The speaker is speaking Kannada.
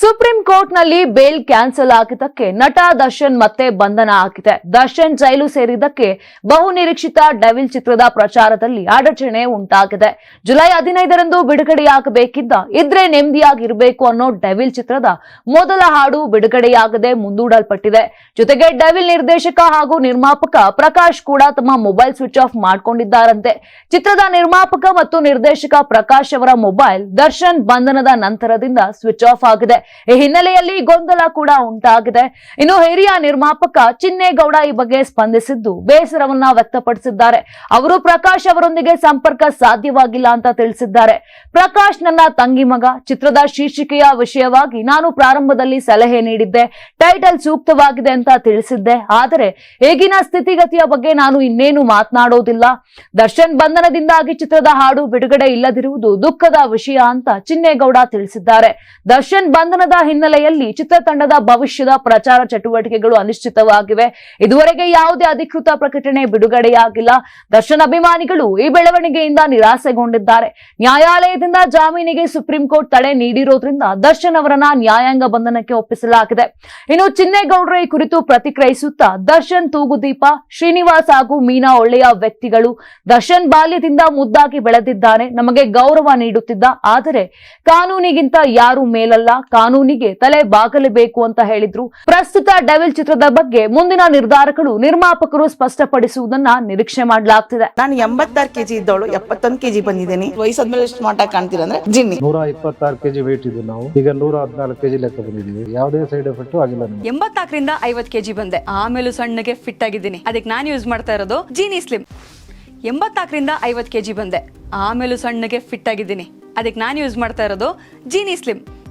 ಸುಪ್ರೀಂ ಕೋರ್ಟ್ನಲ್ಲಿ ಬೇಲ್ ಕ್ಯಾನ್ಸಲ್ ಆಗಿದ್ದಕ್ಕೆ ನಟ ದರ್ಶನ್ ಮತ್ತೆ ಬಂಧನ ಆಗಿದೆ. ದರ್ಶನ್ ಜೈಲು ಸೇರಿದ್ದಕ್ಕೆ ಬಹು ನಿರೀಕ್ಷಿತ ಡೆವಿಲ್ ಚಿತ್ರದ ಪ್ರಚಾರದಲ್ಲಿ ಅಡಚಣೆ ಉಂಟಾಗಿದೆ. ಜುಲೈ ಹದಿನೈದರಂದು ಬಿಡುಗಡೆಯಾಗಬೇಕಿದ್ದ ಇದ್ರೆ ನೆಮ್ಮದಿಯಾಗಿರಬೇಕು ಅನ್ನೋ ಡೆವಿಲ್ ಚಿತ್ರದ ಮೊದಲ ಹಾಡು ಬಿಡುಗಡೆಯಾಗದೆ ಮುಂದೂಡಲ್ಪಟ್ಟಿದೆ. ಜೊತೆಗೆ ಡೆವಿಲ್ ನಿರ್ದೇಶಕ ಹಾಗೂ ನಿರ್ಮಾಪಕ ಪ್ರಕಾಶ್ ಕೂಡ ತಮ್ಮ ಮೊಬೈಲ್ ಸ್ವಿಚ್ ಆಫ್ ಮಾಡಿಕೊಂಡಿದ್ದಾರಂತೆ. ಚಿತ್ರದ ನಿರ್ಮಾಪಕ ಮತ್ತು ನಿರ್ದೇಶಕ ಪ್ರಕಾಶ್ ಅವರ ಮೊಬೈಲ್ ದರ್ಶನ್ ಬಂಧನದ ನಂತರದಿಂದ ಸ್ವಿಚ್ ಆಫ್ ಆಗಿದೆ. ಈ ಹಿನ್ನೆಲೆಯಲ್ಲಿ ಗೊಂದಲ ಕೂಡ ಉಂಟಾಗಿದೆ. ಇನ್ನು ಹಿರಿಯ ನಿರ್ಮಾಪಕ ಚಿನ್ನೇಗೌಡ ಈ ಬಗ್ಗೆ ಸ್ಪಂದಿಸಿದ್ದು, ಬೇಸರವನ್ನ ವ್ಯಕ್ತಪಡಿಸಿದ್ದಾರೆ. ಅವರು ಪ್ರಕಾಶ್ ಅವರೊಂದಿಗೆ ಸಂಪರ್ಕ ಸಾಧ್ಯವಾಗಿಲ್ಲ ಅಂತ ತಿಳಿಸಿದ್ದಾರೆ. ಪ್ರಕಾಶ್ ನನ್ನ ತಂಗಿ ಮಗ, ಚಿತ್ರದ ಶೀರ್ಷಿಕೆಯ ವಿಷಯವಾಗಿ ನಾನು ಪ್ರಾರಂಭದಲ್ಲಿ ಸಲಹೆ ನೀಡಿದ್ದೆ, ಟೈಟಲ್ ಸೂಕ್ತವಾಗಿದೆ ಅಂತ ತಿಳಿಸಿದ್ದೆ. ಆದರೆ ಈಗಿನ ಸ್ಥಿತಿಗತಿಯ ಬಗ್ಗೆ ನಾನು ಇನ್ನೇನು ಮಾತನಾಡೋದಿಲ್ಲ. ದರ್ಶನ್ ಬಂಧನದಿಂದಾಗಿ ಚಿತ್ರದ ಹಾಡು ಬಿಡುಗಡೆ ಇಲ್ಲದಿರುವುದು ದುಃಖದ ವಿಷಯ ಅಂತ ಚಿನ್ನೇಗೌಡ ತಿಳಿಸಿದ್ದಾರೆ. ದರ್ಶನ್ ಬಂಧನದ ಹಿನ್ನೆಲೆಯಲ್ಲಿ ಚಿತ್ರತಂಡದ ಭವಿಷ್ಯದ ಪ್ರಚಾರ ಚಟುವಟಿಕೆಗಳು ಅನಿಶ್ಚಿತವಾಗಿವೆ. ಇದುವರೆಗೆ ಯಾವುದೇ ಅಧಿಕೃತ ಪ್ರಕಟಣೆ ಬಿಡುಗಡೆಯಾಗಿಲ್ಲ. ದರ್ಶನ್ ಅಭಿಮಾನಿಗಳು ಈ ಬೆಳವಣಿಗೆಯಿಂದ ನಿರಾಸೆಗೊಂಡಿದ್ದಾರೆ. ನ್ಯಾಯಾಲಯದಿಂದ ಜಾಮೀನಿಗೆ ಸುಪ್ರೀಂ ಕೋರ್ಟ್ ತಡೆ ನೀಡಿರೋದ್ರಿಂದ ದರ್ಶನ್ ಅವರನ್ನ ನ್ಯಾಯಾಂಗ ಬಂಧನಕ್ಕೆ ಒಪ್ಪಿಸಲಾಗಿದೆ. ಇನ್ನು ಚಿನ್ನೇಗೌಡರ ಈ ಕುರಿತು ಪ್ರತಿಕ್ರಿಯಿಸುತ್ತಾ ದರ್ಶನ್ ತೂಗುದೀಪ, ಶ್ರೀನಿವಾಸ್ ಹಾಗೂ ಮೀನಾ ಒಳ್ಳೆಯ ವ್ಯಕ್ತಿಗಳು ದರ್ಶನ್ ಬಾಲ್ಯದಿಂದ ಮುದ್ದಾಗಿ ಬೆಳೆದಿದ್ದಾನೆ ನಮಗೆ ಗೌರವ ನೀಡುತ್ತಿದ್ದ, ಆದರೆ ಕಾನೂನಿಗಿಂತ ಯಾರು ಮೇಲಲ್ಲ. ಕಾನೂನಿಗೆ ತಲೆ ಬಾಗಲೇಬೇಕು ಅಂತ ಹೇಳಿದ್ರು. ಪ್ರಸ್ತುತ ಡೆವಿಲ್ ಚಿತ್ರದ ಬಗ್ಗೆ ಮುಂದಿನ ನಿರ್ಧಾರಗಳು ನಿರ್ಮಾಪಕರು ಸ್ಪಷ್ಟಪಡಿಸುವುದನ್ನ ನಿರೀಕ್ಷೆ ಮಾಡಲಾಗ್ತಿದೆ. ನಾನು ಎಂಬತ್ತಾರು ಕೆಜಿ ಇದ್ದವಳು ಎಪ್ಪತ್ತೊಂದು ಕೆಜಿ ಬಂದಿದ್ದೀನಿ. ವಯಸ್ಸಾದ್ಮೇಲೆ ಸ್ಮಾರ್ಟ್ ಆಗಿ ಕಾಣ್ತೀರ ಅಂದ್ರೆ ಜಿನ್ನಿ. ನೂರ ಇಪ್ಪತ್ತಾರು ಕೆಜಿ ವೇಟ್ ಇದ್ದು ನಾವು. ಈಗ ನೂರ ಹದಿನಾಲ್ಕು ಕೆಜಿ ಲೆಕ್ಕ ಬಂದಿದ್ದೀವಿ. ಯಾವುದೇ ಸೈಡ್ ಎಫೆಕ್ಟ್ ಆಗಿಲ್ಲ ಎಂಬತ್ನಾಲ್ಕರಿಂದ ಐವತ್ತು ಕೆಜಿ ಬಂದೆ. ಆಮೇಲೆ ಸಣ್ಣಗೆ ಫಿಟ್ ಆಗಿದ್ದೀನಿ. ಅದಕ್ಕೆ ನಾನು ಯೂಸ್ ಮಾಡ್ತಾ ಇರೋದು ಜೀನಿ ಸ್ಲಿಮ್ ಎಂಬತ್ನಾಲ್ಕರಿಂದ ಐವತ್ತು ಕೆಜಿ ಬಂದೆ. ಆಮೇಲೂ ಸಣ್ಣಗೆ ಫಿಟ್ ಆಗಿದ್ದೀನಿ. ಅದಕ್ಕೆ ನಾನು ಯೂಸ್ ಮಾಡ್ತಾ ಇರೋದು ಜೀನಿ ಸ್ಲಿಮ್